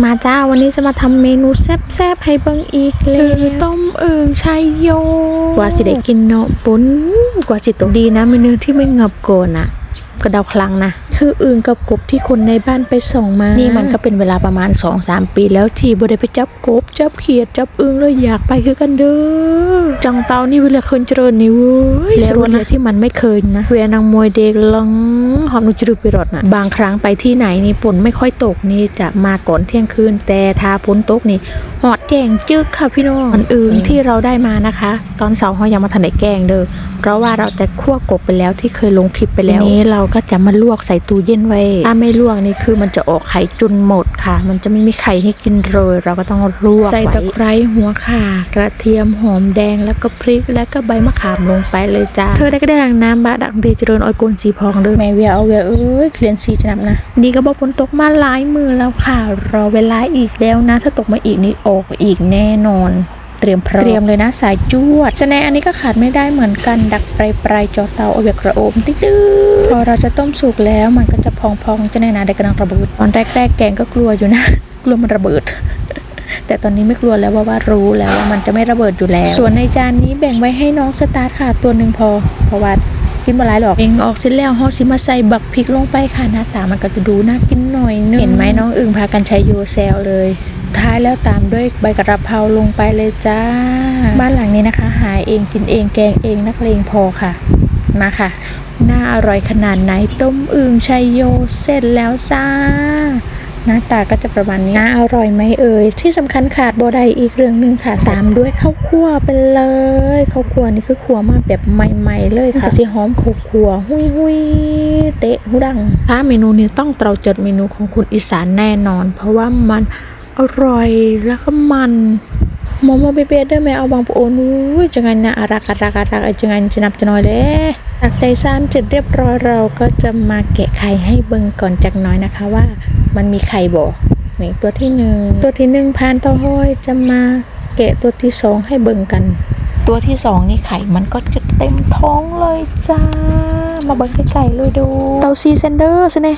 มาจ้าวันนี้จะมาทำเมนูแซ่บๆให้เบิ่งอีกเลยคือต้มเอิงชัยโย กว่าสิได้กินเนาะปุ้นกว่าสิตกดีนะเมนูที่ไม่เงับโกนอะ ก็เดาคลังนะคืออึ่งกับกบที่คนในบ้านไปส่งมา นี่มันก็เป็นเวลาประมาณ 2-3 ปีแล้วที่บ่ได้ไปจับกบจับเขียดจับอึ่งเลยอยากไปคือกันเด้อจังเตานี่เวลาเคยเจริญนี่เว้ยแล้ววันที่มันไม่เคยนะเวนางมวยเด็กลังหอมนุจรุไปรดนะบางครั้งไปที่ไหนนี่ฝนไม่ค่อยตกนี่จะมาก่อนเที่ยงคืนแต่ถ้าฝนตกนี่หอดแกงจึกค่ะพี่น้องมันอึ่งที่เราได้มานะคะ ตอนเสาร์เขายังมาทันได้แกงเด้อ เพราะว่าเราจะคั่วกบไปแล้วที่เคยลงคลิปไปแล้วทีนี้เราก็จะมาลวกใส่ตู้เย็นไว้ ถ้าไม่ลวกนี่คือมันจะออกไข่จนหมดค่ะ มันจะไม่มีไข่ให้กินเลย เราก็ต้องลวกใส่ตะไคร้หัวข่ากระเทียมหอมแดงแล้วก็พริกแล้วก็ใบมะขามลงไปเลยจ้าเธอได้ก็ได้ดังน้ำบาดักเดจเริญออยกุนสีพองเด้อแม่เวียเอาเวียเอ้ยเคลียนสีจะนับนะนี่ก็บอกฝนตกมาหลายมือแล้วค่ะรอเวลาอีกแล้วนะ ถ้าตกมาอีกนี่ออกอีกแน่นอน เตรียมพร้อมเตรียมเลยนะสายจวดสแนอันนี้ก็ขาดไม่ได้เหมือนกัน ดักปลายปลายจอเตาเอาเบียกระโอมติ๊ดพอเราจะต้มสุกแล้วมันก็จะพองๆจะแน่นะได้กำลังระเบิดตอนแรกๆแกงก็กลัวอยู่นะกลัวมันระเบิดแต่ตอนนี้ไม่กลัวแล้วว่าว่ารู้แล้วว่ามันจะไม่ระเบิดอยู่แล้ว ส่วนในจานนี้แบ่งไว้ให้น้องสตาร์ทค่ะตัวหนึ่งพอ เพราะว่ากินมาหลายหรอกเองออกเสร็จแล้วห่อสิมาใส่บักพริกลงไปค่ะหน้าตามันก็จะดูน่ากินหน่อยนึงเห็นไหมน้องอึ่งพากันใช้โยเซลเลย ท้ายแล้วตามด้วยใบกระเพราลงไปเลยจ้า บ้านหลังนี้นะคะ หายเองกินเองแกงเองนักเลงพอค่ะมาค่ะน่าอร่อยขนาดไหนต้มอึ่งชัยโยเสร็จแล้วจ้าหน้าตาก็จะประมาณนี้น่าอร่อยไหมเอ่ย ที่สำคัญขาดบ่ได้อีกเรื่องหนึ่งค่ะ ตามด้วยข้าวคั่วไปเลยข้าวคั่วนี่คือคั่วมาแบบใหม่ๆเลยค่ะสีหอมข้าวคั่วหุยหุยเตะหูดังถ้าเมนูนี้ต้องเราจดเมนูของคุณอีสานแน่นอน เพราะว่ามัน อร่อยแล้วก็มันมอมเบเบเด้อแม่เอาบางปะโอนอุ้จังไงนะอารักอารักอารักจังไงจะนับจะน้อยเด้ตักใจซ่านเสร็จเรียบร้อยเราก็จะมาแกะไข่ให้เบิ่งก่อนจักน้อยนะคะว่ามันมีไข่บ่นี่ตัวที่หนึ่งตัวที่หนึ่งพานเต้าห้อยจะมาแกะตัวที่สองให้เบิ่งกัน ตัวที่สองนี่ไข่มันก็จะเต็มท้องเลยจ้า มาเบิ่งใกล้ๆเลยดูเต้าซีเซนเดอร์ใช่ไหม